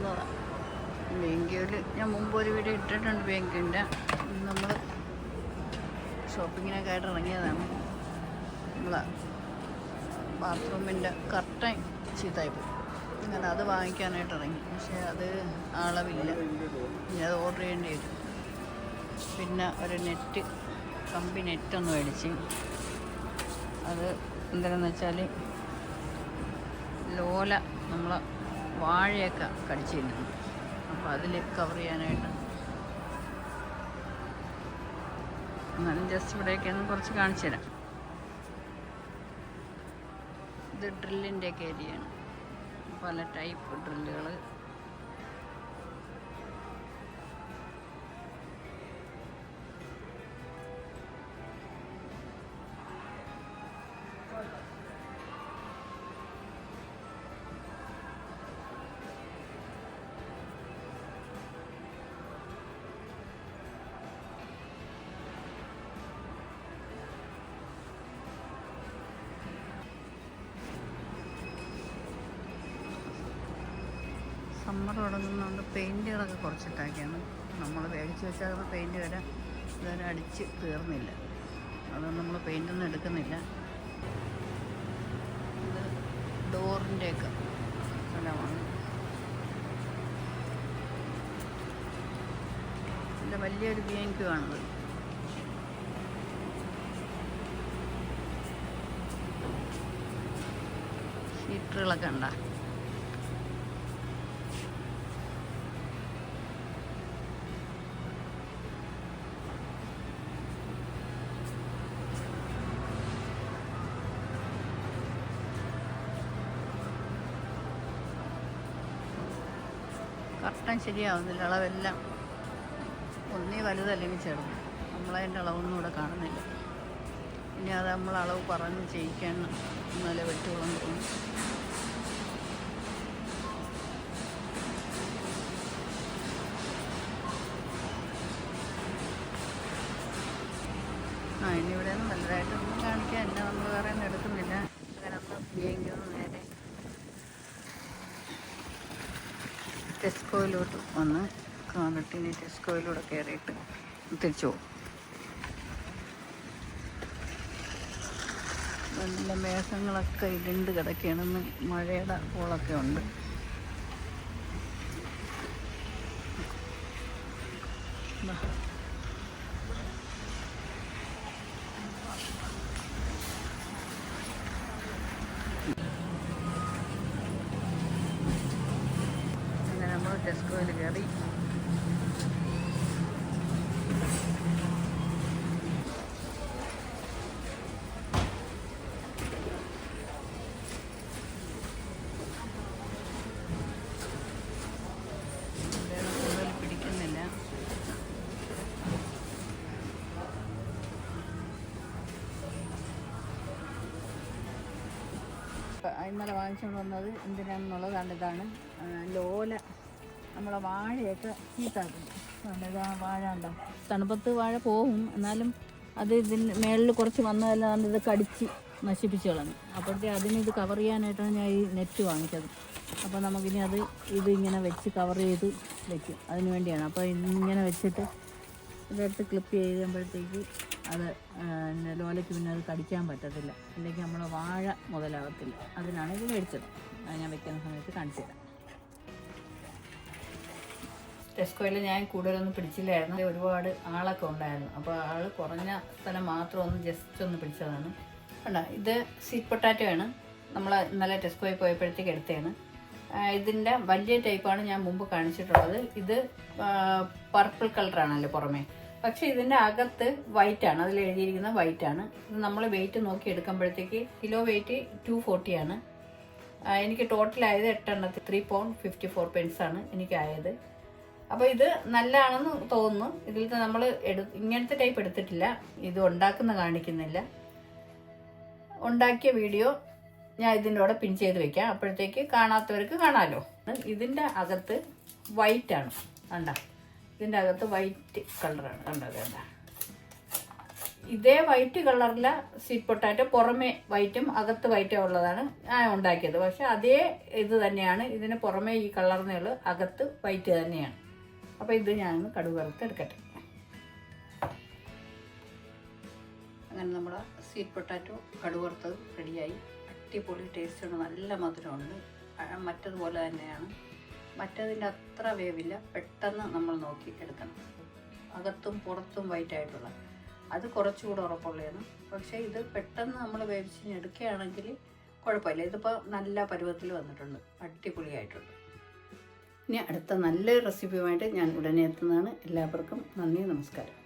വന്നതാണ് ബാങ്കിൽ ഞാൻ മുമ്പ് ഒരു വീഡിയോ ഇട്ടിട്ടുണ്ട് ബാങ്കിന്റെ നമ്മൾ ഷോപ്പിങ്ങിനൊക്കെ ആയിട്ട് ഇറങ്ങിയതാണ് നമ്മൾ ബാത്റൂമിന്റെ കർട്ടൻ ചീത്തായി പോയി. അങ്ങനെ അത് വാങ്ങിക്കാനായിട്ട് ഇറങ്ങി പക്ഷേ അത് അളവില്ല. ഇനി അത് ഓർഡർ ചെയ്യേണ്ടി വരും. പിന്നെ ഒരു നെറ്റ് കമ്പി നെറ്റ് ഒന്ന് മേടിച്ച്. അത് എന്തെന്ന് വെച്ചാൽ ലോല നമ്മളെ വാഴയൊക്കെ കടിച്ചിരുന്നു. അപ്പോൾ അതിൽ കവർ ചെയ്യാനായിട്ട് എന്നാലും ജസ്റ്റ് ഇവിടെയൊക്കെയൊന്ന് കുറച്ച് കാണിച്ചു തരാം. ഇത് ഡ്രില്ലിന്റെയൊക്കെ ഏരിയയാണ് പല ടൈപ്പ് ഡ്രില്ലുകൾ സമ്മർ തുടങ്ങുന്നതുകൊണ്ട് പെയിന്റുകളൊക്കെ കുറച്ചിട്ടാക്കിയാണ് നമ്മൾ മേടിച്ച് വെച്ചാൽ പെയിന്റ് വരെ ഇതുവരെ അടിച്ച് തീർന്നില്ല. അതുകൊണ്ട് നമ്മൾ പെയിന്റൊന്നും എടുക്കുന്നില്ല. ഇത് ഡോറിന്റെയൊക്കെ സ്ഥലമാണ്. ഇത് വലിയൊരു ബിയൻക്യു ആണത്. ഷീറ്ററുകളൊക്കെ ഉണ്ടോ? കറക്റ്റം ശരിയാവുന്നില്ല അളവെല്ലാം ഒന്നീ വലുതല്ലെങ്കിൽ ചെറുത്. നമ്മളതിന്റെ അളവൊന്നും ഇവിടെ കാണുന്നില്ല. ഇനി അത് നമ്മൾ അളവ് പറഞ്ഞ് ചെയ്യിക്കണം എന്നാലേ പറ്റുള്ളൂ തോന്നുന്നു ആ ഇനി ഇവിടെ ഒന്നും വലുതായിട്ടൊന്നും എന്നെ നമ്മൾ വേറെ ഒന്നും എടുക്കുന്നില്ല. അങ്ങനെ നമ്മൾ ടെസ്കോയിലോട്ട് വന്ന് കാണിട്ട് ഇനി ടെസ്കോയിലൂടെ കയറിയിട്ട് തിരിച്ചു പോകും. നല്ല മേഘങ്ങളൊക്കെ ഇരുണ്ട് കിടക്കുകയാണെന്ന് മഴയുടെ കോളൊക്കെ ഉണ്ട്. അങ്ങനെ ടെസ്കോയിൽ കയറി. ഇന്നലെ വാങ്ങിച്ചുകൊണ്ട് വന്നത് എന്തിനാണെന്നുള്ളത് ഇതാണ് ലോല. നമ്മളെ വാഴയൊക്കെ ആ വാഴ ഉണ്ടോ തണുപ്പത്ത് വാഴ പോകും. എന്നാലും അത് ഇതിന് മേളിൽ കുറച്ച് വന്നതല്ലാണ്ട് ഇത് കടിച്ച് നശിപ്പിച്ച് കളഞ്ഞു. അപ്പോഴത്തെ അതിന് ഇത് കവർ ചെയ്യാനായിട്ടാണ് ഞാൻ ഈ നെറ്റ് വാങ്ങിച്ചത്. അപ്പോൾ നമുക്കിനി അത് ഇത് ഇങ്ങനെ വെച്ച് കവർ ചെയ്ത് വെക്കും. അതിന് വേണ്ടിയാണ്. അപ്പോൾ ഇങ്ങനെ വെച്ചിട്ട് ഇതെടുത്ത് ക്ലിപ്പ് ചെയ്യുമ്പോഴത്തേക്ക് അത് ലോലയ്ക്ക് പിന്നെ അത് കടിക്കാൻ പറ്റത്തില്ല. അല്ലെങ്കിൽ നമ്മൾ വാഴ മുതലാകത്തില്ല അതിനാണ് ഇത് മേടിച്ചത്. അത് ഞാൻ വെക്കുന്ന സമയത്ത് കാണിച്ചു ടെസ്കോയിൽ ഞാൻ കൂടുതലൊന്നും പിടിച്ചില്ലായിരുന്നു. ഒരുപാട് ആളൊക്കെ ഉണ്ടായിരുന്നു. അപ്പോൾ ആൾ കുറഞ്ഞ സ്ഥലം മാത്രം ഒന്ന് ജസ്റ്റ് ഒന്ന് പിടിച്ചതാണ്. കണ്ട? ഇത് സീറ്റ് പൊട്ടാറ്റോ ആണ്. നമ്മൾ ഇന്നലെ ടെസ്കോയിൽ പോയപ്പോഴത്തേക്ക് എടുത്തതാണ്. ഇതിന്റെ വലിയ ടൈപ്പാണ് ഞാൻ മുമ്പ് കാണിച്ചിട്ടുള്ളത്. ഇത് പർപ്പിൾ കളറാണല്ലോ പുറമേ. പക്ഷെ ഇതിന്റെ അകത്ത് വൈറ്റ് ആണ്. അതിൽ എഴുതിയിരിക്കുന്നത് വൈറ്റ് ആണ്. ഇത് നമ്മൾ വെയിറ്റ് നോക്കി എടുക്കുമ്പോഴത്തേക്ക് കിലോ വെയിറ്റ് ടു ഫോർട്ടി ആണ്. എനിക്ക് ടോട്ടലായത് എട്ടെണ്ണത്തിൽ ത്രീ പൗണ്ട് ഫിഫ്റ്റി ഫോർ പെൻസാണ് എനിക്കായത്. അപ്പോൾ ഇത് നല്ലതാണെന്ന് തോന്നുന്നു. ഇതിൽ നമ്മൾ എടു ഇങ്ങനത്തെ ടൈപ്പ് എടുത്തിട്ടില്ല. ഇത് ഉണ്ടാക്കുന്ന കാണിക്കുന്നില്ല. ഉണ്ടാക്കിയ വീഡിയോ ഞാൻ ഇതിന്റെ കൂടെ പിൻ ചെയ്ത് വെക്കാം. അപ്പോഴത്തേക്ക് കാണാത്തവർക്ക് കാണാമല്ലോ ഇതിന്റെ അകത്ത് വൈറ്റ് ആണ്. കണ്ട? ഇതിന്റെ അകത്ത് വൈറ്റ് കളറാണ് കണ്ടത് കണ്ട? ഇതേ വൈറ്റ് കളറില സ്വീറ്റ് പൊട്ടാറ്റോ പുറമേ വൈറ്റും അകത്ത് വൈറ്റും ഉള്ളതാണ് ഞാൻ ഉണ്ടാക്കിയത്. പക്ഷെ അതേ ഇത് തന്നെയാണ്. ഇതിന് പുറമേ ഈ കളർന്നേ ഉള്ളൂ അകത്ത് വൈറ്റ് തന്നെയാണ്. അപ്പോൾ ഇത് ഞാൻ കടുക് വറുത്ത് എടുക്കട്ടെ. അങ്ങനെ നമ്മുടെ സ്വീറ്റ് പൊട്ടാറ്റോ കടുക് വറുത്തത് റെഡിയായി അടിപൊളി ടേസ്റ്റുണ്ട് നല്ല മധുരമുണ്ട്. മറ്റതുപോലെ തന്നെയാണ്. മറ്റതിന്റെ അത്ര വേവില്ല. പെട്ടെന്ന് നമ്മൾ നോക്കി എടുക്കണം. അകത്തും പുറത്തും വൈറ്റ് ആയിട്ടുള്ള. അത് കുറച്ചുകൂടെ ഉറപ്പുള്ളതാണ്. പക്ഷേ ഇത് പെട്ടെന്ന് നമ്മൾ വേവിച്ച് എടുക്കുകയാണെങ്കിൽ കുഴപ്പമില്ല. ഇതിപ്പോൾ നല്ല പരുവത്തിൽ വന്നിട്ടുണ്ട്. അടിപൊളിയായിട്ടുണ്ട്. ഇനി അടുത്ത നല്ലൊരു റെസിപ്പിയുമായിട്ട് ഞാൻ ഉടനെ എത്തുന്നതാണ്. എല്ലാവർക്കും നന്ദി നമസ്കാരം.